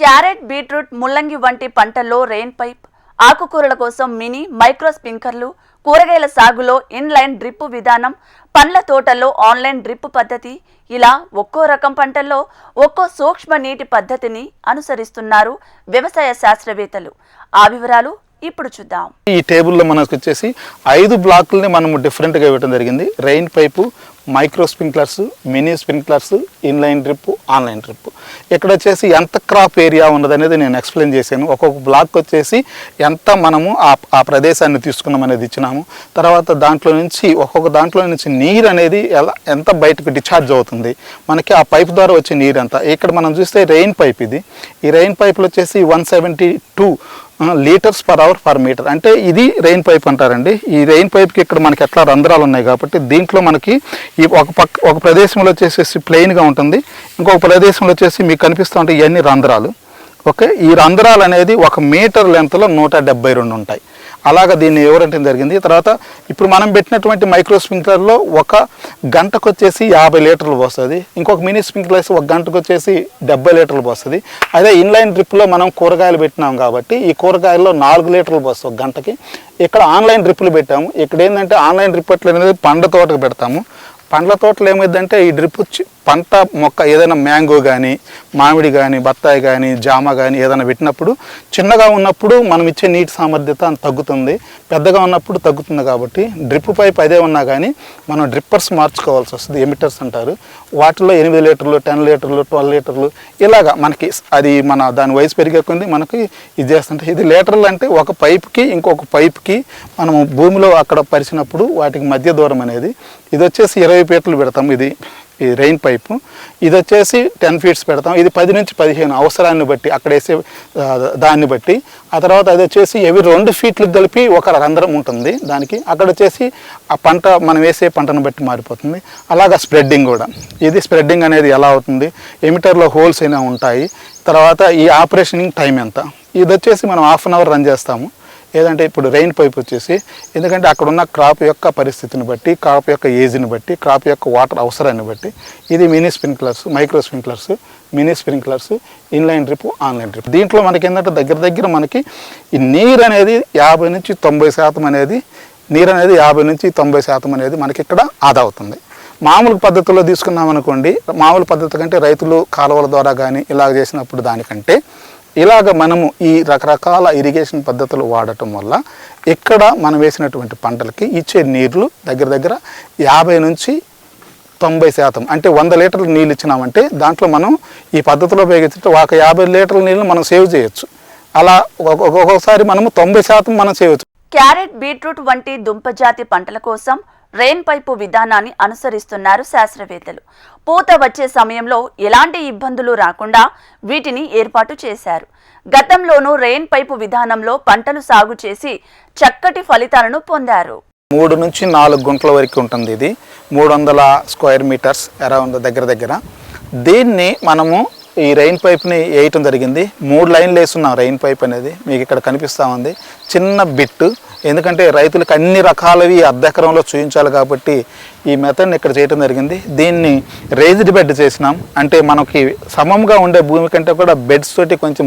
Carrot beetroot ముల్లంగి వంటి పంటల్లో రెయిన్ పైప్ ఆకుకూరల కోసం మినీ మైక్రో స్ప్రింకర్లు కూరగాయల సాగులో ఇన్లైన్ డ్రిప్ విధానం పండ్ల తోటల్లో ఆన్లైన్ డ్రిప్ పద్ధతి ఇలా ఒక్కో రకం పంటల్లో ఒక్కో సూక్ష్మ నీటి పద్ధతిని అనుసరిస్తున్నారు వ్యవసాయ శాస్త్రవేత్తలు. ఆ వివరాలు ఇప్పుడు చూద్దాం. ఈ టేబుల్లో మనకు వచ్చేసి ఐదు బ్లాకుల్ని మనము డిఫరెంట్గా ఇవ్వడం జరిగింది. Rain pipe micro sprinklers mini sprinklers inline drip online drip. ఇక్కడ వచ్చేసి ఎంత క్రాప్ ఏరియా ఉన్నదనేది నేను ఎక్స్ప్లెయిన్ చేశాను. ఒక్కొక్క బ్లాక్ వచ్చేసి ఎంత మనము ఆ ఆ ప్రదేశాన్ని తీసుకున్నాం అనేది ఇచ్చినాము. తర్వాత దాంట్లో నుంచి ఒక్కొక్క దాంట్లో నుంచి నీరు అనేది ఎలా ఎంత బయటకు డిశ్చార్జ్ అవుతుంది. మనకి ఆ పైప్ ద్వారా వచ్చే నీరు ఎంత ఇక్కడ మనం చూస్తే రెయిన్ పైప్ ఇది. ఈ రెయిన్ పైప్లో వచ్చేసి one seventy two litres per hour per metre. అంటే ఇది రెయిన్ పైప్ అంటారండి. ఈ రెయిన్ పైప్కి ఇక్కడ మనకి ఎట్లా రంధ్రాలు ఉన్నాయి కాబట్టి దీంట్లో మనకి ఈ ఒక పక్క ఒక ప్రదేశంలో వచ్చేసి ప్లెయిన్గా ఉంటుంది. ఇంకొక ప్రదేశంలో వచ్చేసి మీకు కనిపిస్తూ ఉంటాయి ఇవన్నీ రంధ్రాలు. ఓకే? ఈ రంధ్రాలు అనేది ఒక మీటర్ లెంత్లో నూట డెబ్బై రెండు ఉంటాయి. అలాగ దీన్ని వివరించడం జరిగింది? తర్వాత ఇప్పుడు మనం పెట్టినటువంటి మైక్రో స్ప్రింక్లర్లో ఒక గంటకు వచ్చేసి యాభై లీటర్లు పోస్తుంది. ఇంకొక మినీ స్ప్రింక్లర్ వేసి ఒక గంటకు వచ్చేసి డెబ్బై లీటర్లు పోస్తుంది. అదే ఇన్లైన్ డ్రిప్లో మనం కూరగాయలు పెట్టినాం కాబట్టి ఈ కూరగాయల్లో నాలుగు లీటర్లు పోస్తుంది ఒక గంటకి. ఇక్కడ ఆన్లైన్ డ్రిప్పులు పెట్టాము. ఇక్కడ ఏంటంటే ఆన్లైన్ డ్రిప్ అట్లా అనేది పండ్ల తోటకు పెడతాము. పండ్ల తోటలు ఏమైందంటే ఈ డ్రిప్ వచ్చి పంట మొక్క ఏదైనా మ్యాంగో కానీ మామిడి కానీ బత్తాయి కానీ జామ కానీ ఏదైనా పెట్టినప్పుడు చిన్నగా ఉన్నప్పుడు మనం ఇచ్చే నీటి సామర్థ్యత తగ్గుతుంది. పెద్దగా ఉన్నప్పుడు తగ్గుతుంది కాబట్టి డ్రిప్ పైప్ అదే ఉన్నా కానీ మనం డ్రిప్పర్స్ మార్చుకోవాల్సి వస్తుంది. ఎమిటర్స్ అంటారు. వాటిలో ఎనిమిది లీటర్లు టెన్ లీటర్లు ట్వెల్వ్ లీటర్లు ఇలాగా మనకి అది మన దాని వయసు పెరిగే కొంది మనకి ఇది చేస్తుంటే ఇది లీటర్లు అంటే ఒక పైప్కి ఇంకొక పైప్కి మనము భూమిలో అక్కడ పరిచినప్పుడు వాటికి మధ్య దూరం అనేది. ఇది వచ్చేసి ఇరవై పీటలు పెడతాం ఇది. ఈ రెయిన్ పైపు. ఇది వచ్చేసి టెన్ ఫీట్స్ పెడతాం. ఇది పది నుంచి పదిహేను అవసరాన్ని బట్టి అక్కడ వేసే దాన్ని బట్టి. ఆ తర్వాత అది వచ్చేసి ఎవి రెండు ఫీట్లు కలిపి ఒక రంధ్రం ఉంటుంది దానికి. అక్కడ వచ్చేసి ఆ పంట మనం వేసే పంటను బట్టి మారిపోతుంది. అలాగా స్ప్రెడ్డింగ్ కూడా. ఇది స్ప్రెడ్డింగ్ అనేది ఎలా అవుతుంది? ఎమిటర్లో హోల్స్ అయినా ఉంటాయి. తర్వాత ఈ ఆపరేషనింగ్ టైం ఎంత? ఇది వచ్చేసి మనం హాఫ్ అన్ అవర్ రన్ చేస్తాము. ఏదంటే ఇప్పుడు రెయిన్ పైప్ వచ్చేసి ఎందుకంటే అక్కడ ఉన్న క్రాప్ యొక్క పరిస్థితిని బట్టి క్రాప్ యొక్క ఏజ్ని బట్టి క్రాప్ యొక్క వాటర్ అవసరాన్ని బట్టి ఇది mini sprinklers micro sprinklers mini sprinklers inline drip online drip దీంట్లో మనకి ఏంటంటే దగ్గర దగ్గర మనకి ఈ నీరు అనేది యాభై నుంచి తొంభై శాతం అనేది నీరు అనేది యాభై నుంచి తొంభై శాతం అనేది మనకి ఇక్కడ ఆదా అవుతుంది. మామూలు పద్ధతిలో తీసుకున్నాం అనుకోండి మామూలు పద్ధతి కంటే రైతులు కాలువల ద్వారా కానీ ఇలా చేసినప్పుడు దానికంటే ఇలాగ మనము ఈ రకరకాల ఇరిగేషన్ పద్ధతులు వాడటం వల్ల ఇక్కడ మనం వేసినటువంటి పంటలకి ఇచ్చే నీళ్ళు దగ్గర దగ్గర యాభై నుంచి తొంభై శాతం అంటే వంద లీటర్ల నీళ్ళు ఇచ్చినామంటే దాంట్లో మనం ఈ పద్ధతిలో ఉపయోగించే ఒక యాభై లీటర్ల నీళ్ళు మనం సేవ్ చేయొచ్చు. అలా ఒక్కొక్కసారి మనము తొంభై శాతం మనం చేయవచ్చు క్యారెట్ బీట్రూట్ వంటి దుంపజాతి పంటల కోసం రెయిన్ పైపు విధానాన్ని అనుసరిస్తున్నారు శాస్త్రవేత్తలు. పూత వచ్చే సమయంలో ఎలాంటి ఇబ్బందులు రాకుండా వీటిని ఏర్పాటు చేశారు. గతంలోనూ రెయిన్ పైపు విధానంలో పంటలు సాగు చేసి చక్కటి ఫలితాలను పొందారు. మూడు నుంచి నాలుగు గుంటల వరకు ఉంటుంది ఇది. మూడు వందల స్క్వేర్ మీటర్స్ అరౌండ్ దగ్గర దగ్గర. దీన్ని మనము ఈ రెయిన్ పైప్ని వేయటం జరిగింది. మూడు లైన్లు వేస్తున్నాం రెయిన్ పైప్ అనేది. మీకు ఇక్కడ కనిపిస్తూ ఉంది. చిన్న బిట్టు. ఎందుకంటే రైతులకు అన్ని రకాలవి అర్ధెకరంలో చూపించాలి కాబట్టి ఈ మెథడ్ని ఇక్కడ చేయటం జరిగింది. దీన్ని రేజ్డ్ బెడ్ చేసినాం. అంటే మనకి సమంగా ఉండే భూమి కంటే కూడా బెడ్స్ తోటి కొంచెం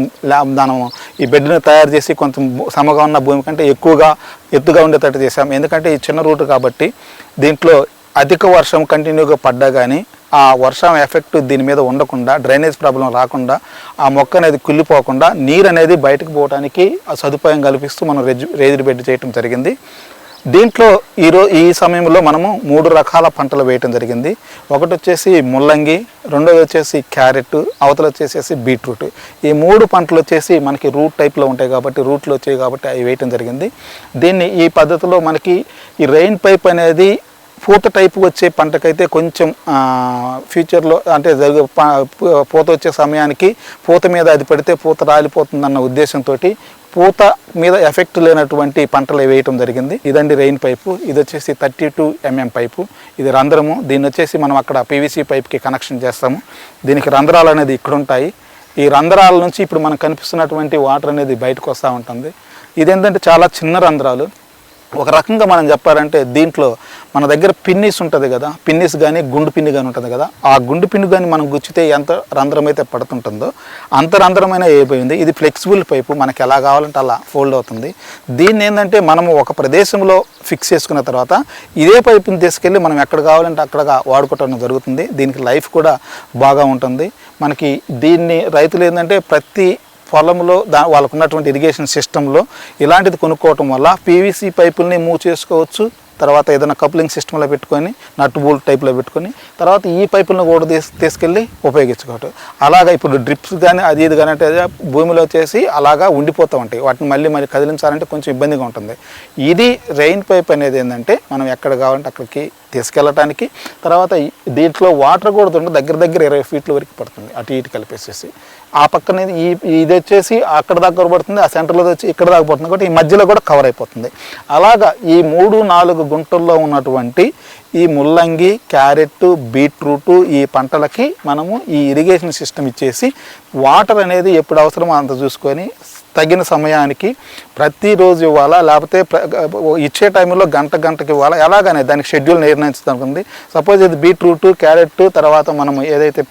మనం ఈ బెడ్ని తయారు చేసి కొంచెం సమగా ఉన్న భూమి కంటే ఎక్కువగా ఎత్తుగా ఉండేటట్టు చేసాం ఎందుకంటే ఈ చిన్న రూట్ కాబట్టి దీంట్లో అధిక వర్షం కంటిన్యూగా పడ్డా కానీ ఆ వర్షం ఎఫెక్ట్ దీని మీద ఉండకుండా డ్రైనేజ్ ప్రాబ్లం రాకుండా ఆ మొక్క అనేది కుళ్ళిపోకుండా నీరు అనేది బయటకు పోవడానికి ఆ సదుపాయం కల్పిస్తూ మనం రెజ్ రేజ్డ్ బెడ్ చేయటం జరిగింది. దీంట్లో ఈరో ఈ సమయంలో మనము మూడు రకాల పంటలు వేయటం జరిగింది. ఒకటి వచ్చేసి ముల్లంగి రెండోది వచ్చేసి క్యారెట్ అవతల వచ్చేసి బీట్రూట్. ఈ మూడు పంటలు వచ్చేసి మనకి రూట్ టైప్లో ఉంటాయి కాబట్టి రూట్లో వచ్చాయి కాబట్టి అవి వేయటం జరిగింది. దీన్ని ఈ పద్ధతిలో మనకి ఈ రెయిన్ పైప్ అనేది పూత టైపు వచ్చే పంటకైతే కొంచెం ఫ్యూచర్లో అంటే జరిగే పూత వచ్చే సమయానికి పూత మీద అది పడితే పూత రాలిపోతుందన్న ఉద్దేశంతో పూత మీద ఎఫెక్ట్ లేనటువంటి పంటలు వేయటం జరిగింది. ఇదండి రెయిన్ పైపు. ఇది వచ్చేసి థర్టీ టూ ఎంఎం పైపు. ఇది రంధ్రము. దీన్ని వచ్చేసి మనం అక్కడ పీవీసీ పైప్కి కనెక్షన్ చేస్తాము. దీనికి రంధ్రాలు అనేది ఇక్కడ ఉంటాయి. ఈ రంధ్రాల నుంచి ఇప్పుడు మనకు కనిపిస్తున్నటువంటి వాటర్ అనేది బయటకు వస్తూ ఉంటుంది. ఇది ఏంటంటే చాలా చిన్న రంధ్రాలు. ఒక రకంగా మనం చెప్పాలంటే దీంట్లో మన దగ్గర పిన్నిస్ ఉంటుంది కదా పిన్నిస్ కానీ గుండు పిన్ని కానీ ఉంటుంది కదా ఆ గుండు పిన్ను కానీ మనం గుచ్చితే ఎంత రంధ్రం అయితే పడుతుంటుందో అంత రంధ్రమైన అయిపోయింది. ఇది ఫ్లెక్సిబుల్ పైపు మనకి ఎలా కావాలంటే అలా ఫోల్డ్ అవుతుంది. దీన్ని ఏంటంటే మనము ఒక ప్రదేశంలో ఫిక్స్ చేసుకున్న తర్వాత ఇదే పైపుని తీసుకెళ్ళి మనం ఎక్కడ కావాలంటే అక్కడ వాడుకోవటం జరుగుతుంది. దీనికి లైఫ్ కూడా బాగా ఉంటుంది. మనకి దీన్ని రైతులు ఏంటంటే ప్రతి పొలంలో దా వాళ్ళకు ఉన్నటువంటి ఇరిగేషన్ సిస్టంలో ఇలాంటిది కొనుక్కోవటం వల్ల పీవీసీ పైపుల్ని మూవ్ చేసుకోవచ్చు. తర్వాత ఏదైనా కప్లింగ్ సిస్టంలో పెట్టుకొని నట్ బోల్ట్ టైప్లో పెట్టుకొని తర్వాత ఈ పైపులను కూడా తీసు తీసుకెళ్ళి ఉపయోగించుకోవటం. అలాగా ఇప్పుడు డ్రిప్స్ కానీ అది ఇది కానీ అంటే భూమిలో చేసి అలాగా ఉండిపోతూ ఉంటాయి. వాటిని మళ్ళీ మళ్ళీ కదిలించాలంటే కొంచెం ఇబ్బందిగా ఉంటుంది. ఇది రెయిన్ పైప్ అనేది ఏంటంటే మనం ఎక్కడ కావాలంటే అక్కడికి తీసుకెళ్ళటానికి. తర్వాత దీంట్లో వాటర్ కూడా ఉంటుంది. దగ్గర దగ్గర ఇరవై ఫీట్ల వరకు పడుతుంది. అటు ఇటు కలిపేసేసి. ఆ పక్కన ఈ ఇది వచ్చేసి అక్కడ దాకా పడుతుంది ఆ సెంటర్లో వచ్చి ఇక్కడ దాకా పడుతుంది. కాబట్టి ఈ మధ్యలో కూడా కవర్ అయిపోతుంది. అలాగా ఈ మూడు నాలుగు గుంటల్లో ఉన్నటువంటి ఈ ముల్లంగి క్యారెట్ బీట్రూట్ ఈ పంటలకి మనము ఈ ఇరిగేషన్ సిస్టమ్ ఇచ్చేసి వాటర్ అనేది ఎప్పుడు అవసరమో అంత చూసుకొని తగిన సమయానికి ప్రతిరోజు ఇవ్వాలా? లేకపోతే ఇచ్చే టైంలో గంట గంటకి ఇవ్వాలా? ఎలాగనే దానికి షెడ్యూల్ నిర్ణయించడానికి సపోజ్ ఇది బీట్రూట్ క్యారెట్ తర్వాత మనం ఏదైతే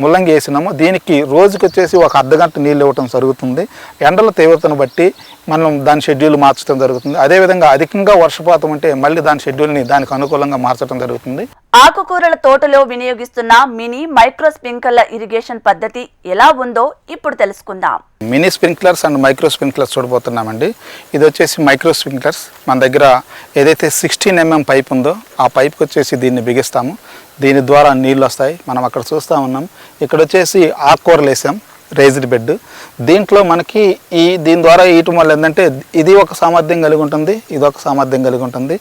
ముల్లంగి వేసినామో. దీనికి రోజుకి వచ్చేసి ఒక అర్ధ గంట నీళ్ళు ఇవ్వటం జరుగుతుంది. ఎండల తీవ్రతను బట్టి మనం దాని షెడ్యూల్ మార్చడం జరుగుతుంది. అదేవిధంగా అధికంగా వర్షపాతం ఉంటే మళ్ళీ దాని షెడ్యూల్ని దానికి అనుకూలంగా మార్చడం జరుగుతుంది. ఆకుకూరల తోటలో వినియోగిస్తున్న మినీ మైక్రో స్ప్రింకర్ల ఇరిగేషన్ పద్ధతి ఎలా ఉందో ఇప్పుడు తెలుసుకుందాం. Mini sprinklers and micro sprinklers చూడబోతున్నామండి. ఇది వచ్చేసి మైక్రో స్ప్రింక్లర్స్. మన దగ్గర ఏదైతే సిక్స్టీన్ ఎంఎం పైప్ ఉందో ఆ పైప్కి వచ్చేసి దీన్ని బిగిస్తాము. దీని ద్వారా నీళ్ళు వస్తాయి. మనం అక్కడ చూస్తూ ఉన్నాం. ఇక్కడ వచ్చేసి ఆకుకూరలు వేసాం రేజ్డ్ బెడ్ దీంట్లో మనకి ఈ దీని ద్వారా వేయటం వల్ల ఏంటంటే ఇది ఒక సామర్థ్యం కలిగి ఉంటుంది ఇది ఒక సామర్థ్యం కలిగి ఉంటుంది.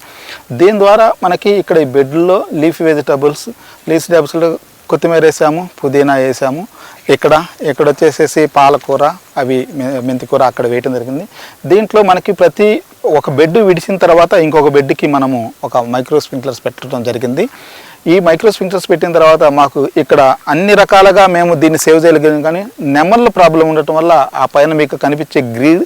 దీని ద్వారా మనకి ఇక్కడ ఈ బెడ్లో లీఫ్ వెజిటబుల్స్ లీఫ్ వెజిటబుల్స్లో కొత్తిమీర వేసాము పుదీనా వేసాము. ఇక్కడ ఇక్కడ వచ్చేసేసి పాలకూర అవి మె- మెంతికూర అక్కడ వేయటం జరిగింది. దీంట్లో మనకి ప్రతి ఒక బెడ్ విడిచిన తర్వాత ఇంకొక బెడ్కి మనము ఒక మైక్రో స్ప్రింక్లర్స్ పెట్టడం జరిగింది. ఈ మైక్రో స్ప్రింక్లర్స్ పెట్టిన తర్వాత మాకు ఇక్కడ అన్ని రకాలుగా మేము దీన్ని సేవ్ చేయగలిగాం కానీ నెమళ్ళ ప్రాబ్లం ఉండటం వల్ల ఆ పైన మీకు కనిపించే గ్రీన్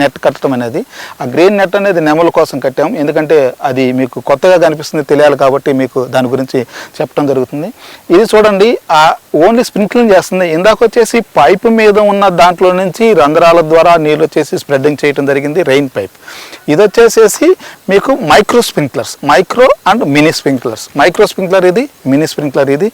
నెట్ కట్టడం అనేది. ఆ గ్రీన్ నెట్ అనేది నెమల కోసం కట్టాము ఎందుకంటే అది మీకు కొత్తగా కనిపిస్తుంది తెలియాలి కాబట్టి మీకు దాని గురించి చెప్పడం జరుగుతుంది. ఇది చూడండి ఆ ఓన్లీ స్ప్రింక్లింగ్ చేస్తుంది. ఇందాక వచ్చేసి పైపు మీద ఉన్న దాంట్లో నుంచి రంధ్రాల ద్వారా నీళ్ళు వచ్చేసి స్ప్రెడ్డింగ్ చేయడం జరిగింది రెయిన్ పైప్. ఇది వచ్చేసేసి మీకు micro sprinklers micro and mini sprinklers. Micro sprinkler ఇది మినీ స్ప్రింక్లర్ ఇది.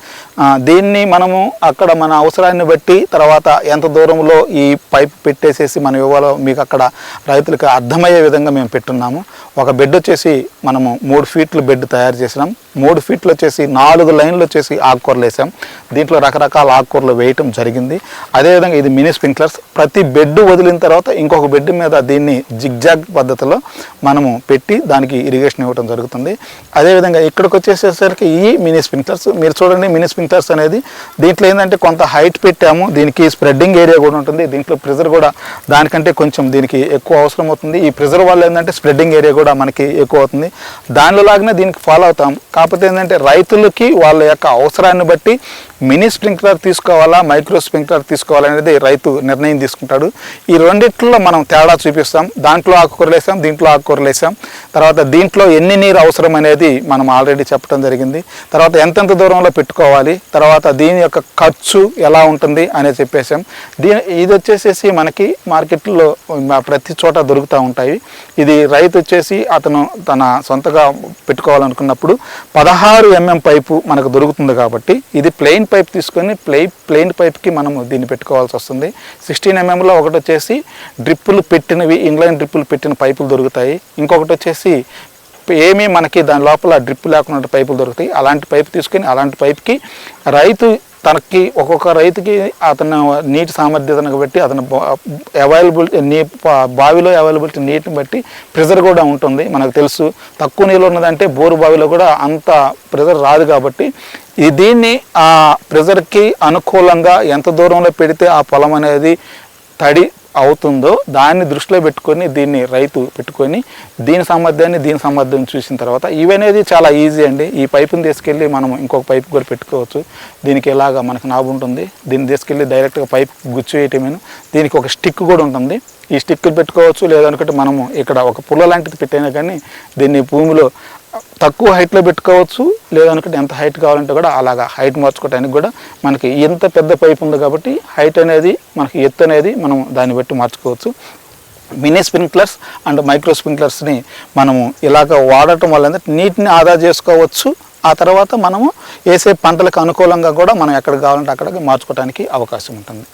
దీన్ని మనము అక్కడ మన అవసరాన్ని బట్టి తర్వాత ఎంత దూరంలో ఈ పైప్ పెట్టేసేసి మనం ఇవ్వాలో మీకు అక్కడ రైతులకు అర్థమయ్యే విధంగా మేము పెట్టున్నాము. ఒక బెడ్ వచ్చేసి మనము మూడు ఫీట్లు బెడ్ తయారు చేసినాం. మూడు ఫీట్లు వచ్చేసి నాలుగు లైన్లు వచ్చేసి ఆకుకూరలు వేసాం. దీంట్లో రకరకాల ఆకుకూరలు వేయటం జరిగింది. అదేవిధంగా ఇది మినీ స్ప్రింక్లర్స్ ప్రతి బెడ్ వదిలిన తర్వాత ఇంకొక బెడ్ మీద దీన్ని జిగ్జాగ్ పద్ధతిలో మనము పెట్టి దానికి ఇరిగేషన్ ఇవ్వడం జరుగుతుంది. అదేవిధంగా ఇక్కడికి వచ్చేసేసరికి ఈ మినీ స్ప్రింక్లర్స్ మీరు చూడండి మినీ స్ప్రింక్లర్స్ అనేది దీంట్లో ఏంటంటే కొంత హైట్ పెట్టాము. దీనికి స్ప్రెడ్డింగ్ ఏరియా కూడా ఉంటుంది. దీంట్లో ప్రెజర్ కూడా దానికంటే కొంచెం దీనికి ఎక్కువ అవసరం అవుతుంది. ఈ ప్రెజర్ వల్ల ఏంటంటే స్ప్రెడ్డింగ్ ఏరియా కూడా మనకి ఎక్కువ అవుతుంది. దానిలో లాగానే దీనికి ఫాలో అవుతాం. కాకపోతే ఏంటంటే రైతులకి వాళ్ళ యొక్క అవసరాన్ని బట్టి మినీ స్ప్రింక్లర్ తీసుకోవాలా మైక్రో స్ప్రింక్లర్ తీసుకోవాలనేది రైతు నిర్ణయం తీసుకుంటాడు. ఈ రెండిట్లో మనం తేడా చూపిస్తాం. దాంట్లో ఆకుకూరలు వేసాం దీంట్లో ఆకుకూరలు వేసాం. తర్వాత దీంట్లో ఎన్ని నీరు అవసరం అనేది మనం ఆల్రెడీ చెప్పడం జరిగింది. తర్వాత ఎంతెంత దూరంలో పెట్టుకోవాలి తర్వాత దీని యొక్క ఖర్చు ఎలా ఉంటుంది అనేది చెప్పేసాం దీని ఇది వచ్చేసేసి మనకి మార్కెట్లో ప్రతి చోట దొరుకుతూ ఉంటాయి. ఇది రైతు వచ్చేసి అతను తన సొంతగా పెట్టుకోవాలనుకున్నప్పుడు పదహారు ఎంఎం పైపు మనకు దొరుకుతుంది కాబట్టి ఇది ప్లెయిన్ పైప్ తీసుకొని ప్లే ప్లెయిన్ పైప్కి మనము దీన్ని పెట్టుకోవాల్సి వస్తుంది. సిక్స్టీన్ ఎంఎంలో ఒకటి వచ్చేసి డ్రిప్పులు పెట్టినవి ఇంగ్లైన్ డ్రిప్పులు పెట్టిన పైపులు దొరుకుతాయి. ఇంకొకటి వచ్చేసి ఏమీ మనకి దాని లోపల డ్రిప్ లేకుండా పైపులు దొరుకుతాయి. అలాంటి పైపు తీసుకొని అలాంటి పైప్కి రైతు తనకి ఒక్కొక్క రైతుకి అతను నీటి సామర్థ్యతను బట్టి అతను అవైలబిలిటీ నీ బావిలో అవైలబిలిటీ నీటిని బట్టి ప్రెజర్ కూడా ఉంటుంది. మనకు తెలుసు. తక్కువ నీళ్ళు ఉన్నదంటే బోరు బావిలో కూడా అంత ప్రెజర్ రాదు కాబట్టి ఈ దీన్ని ఆ ప్రెజర్కి అనుకూలంగా ఎంత దూరంలో పెడితే ఆ పొలం అనేది తడి అవుతుందో దాన్ని దృష్టిలో పెట్టుకొని దీన్ని రైతు పెట్టుకొని దీని సామర్థ్యాన్ని దీని సామర్థ్యం చూసిన తర్వాత ఇవి అనేది చాలా ఈజీ అండి. ఈ పైపుని తీసుకెళ్ళి మనం ఇంకొక పైపు కూడా పెట్టుకోవచ్చు. దీనికి ఎలాగా మనకు నాబు ఉంటుంది. దీన్ని తీసుకెళ్ళి డైరెక్ట్గా పైప్ గుచ్చి వేయటమేను దీనికి ఒక స్టిక్ కూడా ఉంటుంది. ఈ స్టిక్ పెట్టుకోవచ్చు. లేదనుకుంటే మనము ఇక్కడ ఒక పుల్ల లాంటిది పెట్టైనా కానీ దీన్ని భూమిలో తక్కువ హైట్లో పెట్టుకోవచ్చు లేదనుకుంటే ఎంత హైట్ కావాలంటే కూడా అలాగా హైట్ మార్చుకోవడానికి కూడా మనకి ఎంత పెద్ద పైప్ ఉంది కాబట్టి హైట్ అనేది మనకి ఎత్తు అనేది మనం దాన్ని బట్టి మార్చుకోవచ్చు. మినీ స్ప్రింక్లర్స్ అండ్ మైక్రో స్ప్రింక్లర్స్ని మనము ఇలాగ వాడటం వల్ల నీటిని ఆదా చేసుకోవచ్చు. ఆ తర్వాత మనము వేసే పంటలకు అనుకూలంగా కూడా మనం ఎక్కడ కావాలంటే అక్కడ మార్చుకోవడానికి అవకాశం ఉంటుంది.